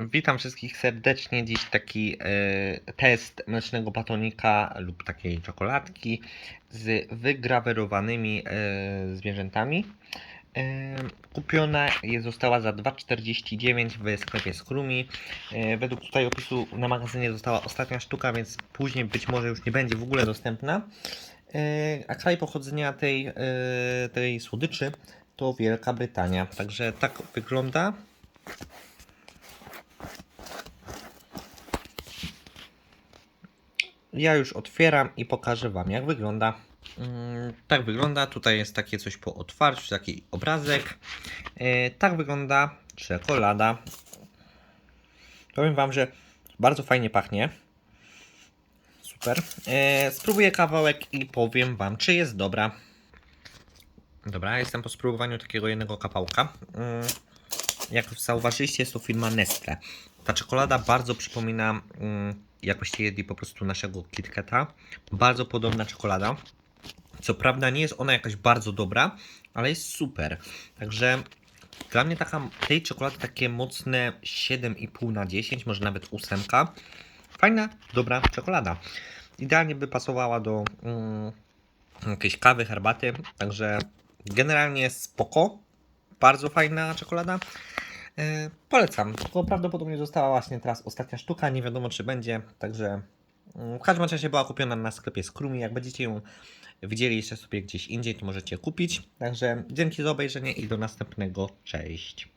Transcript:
Witam wszystkich serdecznie. Dziś taki e, test mlecznego batonika lub takiej czekoladki z wygrawerowanymi e, zwierzętami. E, kupiona jest, została za 2,49 w sklepie Skrumi. E, według tutaj opisu na magazynie została ostatnia sztuka, więc później być może już nie będzie w ogóle dostępna. E, a kraj pochodzenia tej, e, tej słodyczy to Wielka Brytania. Także tak wygląda. Ja już otwieram i pokażę Wam, jak wygląda. Mm, Tak wygląda. Tutaj jest takie coś po otwarciu, taki obrazek. E, Tak wygląda czekolada. Powiem Wam, że bardzo fajnie pachnie. Super. E, Spróbuję kawałek i powiem Wam, czy jest dobra. Dobra, jestem po spróbowaniu takiego jednego kawałka. Jak zauważyliście, jest to firma Nestle. Ta czekolada bardzo przypomina, mm, jakbyście jedli po prostu naszego KitKata. Bardzo podobna czekolada. Co prawda nie jest ona jakaś bardzo dobra, ale jest super. Także dla mnie taka, tej czekolady takie mocne 7,5 na 10, może nawet 8. Fajna, dobra czekolada. Idealnie by pasowała do mm, jakiejś kawy, herbaty. Także generalnie spoko. Bardzo fajna czekolada. E, polecam. Tylko prawdopodobnie została właśnie teraz ostatnia sztuka. Nie wiadomo czy będzie. Także mm, w każdym razie była kupiona na sklepie Skrumi. Jak będziecie ją widzieli jeszcze sobie gdzieś indziej, to możecie kupić. Także dzięki za obejrzenie i do następnego. Cześć.